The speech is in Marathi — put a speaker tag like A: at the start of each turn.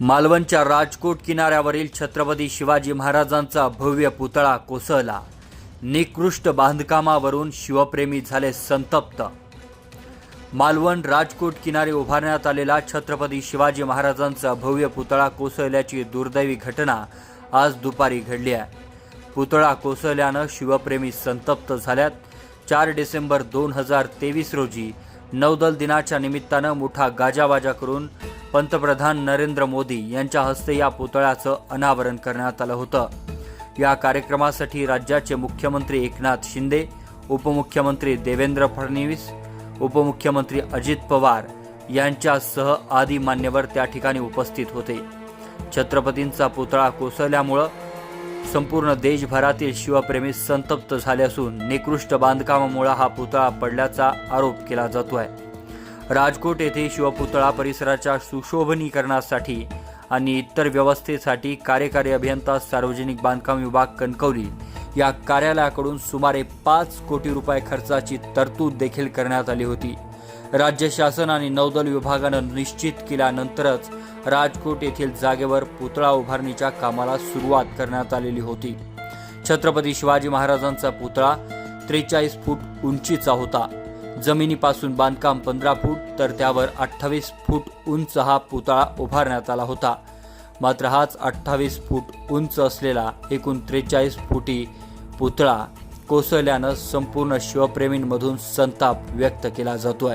A: मालवणच्या राजकोट किनाऱ्यावरील छत्रपती शिवाजी महाराजांचा भव्य पुतळा कोसळला. निकृष्ट बांधकामावरून शिवप्रेमी झाले संतप्त. मालवण राजकोट किनारी उभारण्यात आलेला छत्रपती शिवाजी महाराजांचा भव्य पुतळा कोसळल्याची दुर्दैवी घटना आज दुपारी घडली आहे. पुतळा कोसळल्यानं शिवप्रेमी संतप्त झाल्यात. चार डिसेंबर दोन हजार तेवीस रोजी नौदल दिनाच्या निमित्तानं मोठा गाजावाजा करून पंतप्रधान नरेंद्र मोदी यांच्या हस्ते या पुतळ्याचं अनावरण करण्यात आलं होतं. या कार्यक्रमासाठी राज्याचे मुख्यमंत्री एकनाथ शिंदे उपमुख्यमंत्री देवेंद्र फडणवीस उपमुख्यमंत्री अजित पवार यांच्यासह आदी मान्यवर त्या ठिकाणी उपस्थित होते. छत्रपतींचा पुतळा कोसळल्यामुळं संपूर्ण देशभरातील शिवप्रेमी संतप्त झाले असून निकृष्ट बांधकामामुळे हा पुतळा पडल्याचा आरोप केला जातो आहे राजकोट येथे शिवपुतळा परिसराच्या सुशोभनीकरणासाठी आणि इतर व्यवस्थेसाठी कार्यकारी अभियंता सार्वजनिक बांधकाम विभाग कणकवली या कार्यालयाकडून सुमारे पाच कोटी रुपये खर्चाची तरतूद देखील करण्यात आली होती. राज्य शासन आणि नौदल विभागानं निश्चित केल्यानंतरच राजकोट येथील जागेवर पुतळा उभारणीच्या कामाला सुरुवात करण्यात आलेली होती. छत्रपती शिवाजी महाराजांचा पुतळा त्रेचाळीस फूट उंचीचा होता. जमिनीपासून बांधकाम पंधरा फूट तर त्यावर अठ्ठावीस फूट उंच हा पुतळा उभारण्यात आला होता. मात्र हाच अठ्ठावीस फूट उंच असलेला एकूण त्रेचाळीस फुटी पुतळा कोसळल्यानं संपूर्ण शिवप्रेमींमधून संताप व्यक्त केला जातोय.